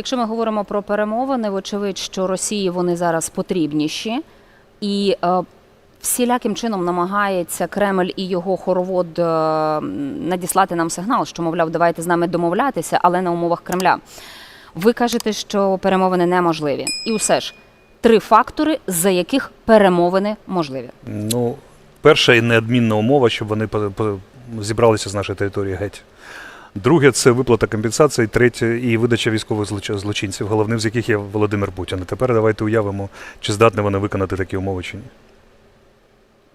Якщо ми говоримо про перемовини, вочевидь, що Росії вони зараз потрібніші, і е, всіляким чином намагається Кремль і його хоровод е, надіслати нам сигнал, що мовляв, давайте з нами домовлятися, але на умовах Кремля. Ви кажете, що перемовини неможливі, і усе ж три фактори, за яких перемовини можливі. Ну, перша і неодмінна умова, щоб вони зібралися з нашої території геть. Друге це виплата компенсації, третє і видача військових злочинців, головним з яких є Володимир Путін. А тепер давайте уявимо, чи здатні вони виконати такі умови чи ні.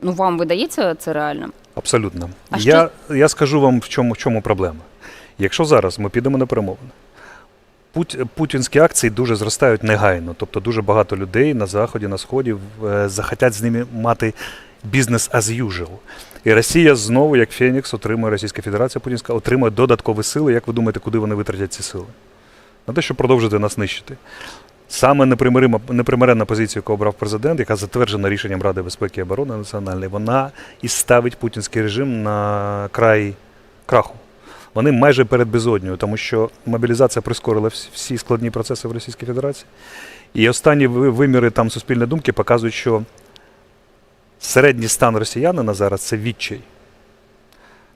Ну вам видається це реально? Абсолютно. А я, я скажу вам, в чому, в чому проблема. Якщо зараз ми підемо на перемовини, пут, путінські акції дуже зростають негайно. Тобто дуже багато людей на Заході, на Сході е, захотять з ними мати бізнес as usual. І Росія знову, як Фенікс, отримує Російська Федерація Путінська, отримує додаткові сили. Як ви думаєте, куди вони витратять ці сили? На те, щоб продовжити нас нищити. Саме непримиренна позиція, яку обрав президент, яка затверджена рішенням Ради безпеки і оборони національної, вона і ставить путінський режим на край краху. Вони майже перед безоднею, тому що мобілізація прискорила всі складні процеси в Російській Федерації. І останні виміри там суспільної думки показують, що середній стан росіянина зараз це відчай.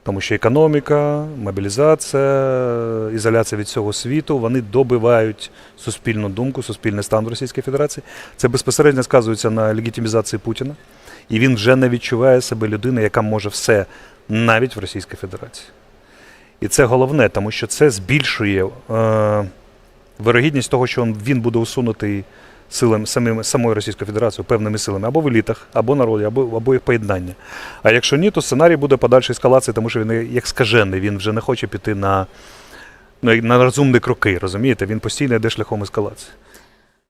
Тому що економіка, мобілізація, ізоляція від цього світу, вони добивають суспільну думку, суспільний стан в Російській Федерації. Це безпосередньо сказується на легітимізації Путіна. І він вже не відчуває себе людиною, яка може все навіть в Російській Федерації. І це головне, тому що це збільшує е, вирогідність того, що він буде усунутий силами самими самої Російської Федерації, певними силами, або в елітах, або народі, або, або їх поєднання. А якщо ні, то сценарій буде подальшої ескалації, тому що він як скажений, він вже не хоче піти на, на розумні кроки, розумієте? Він постійно йде шляхом ескалації.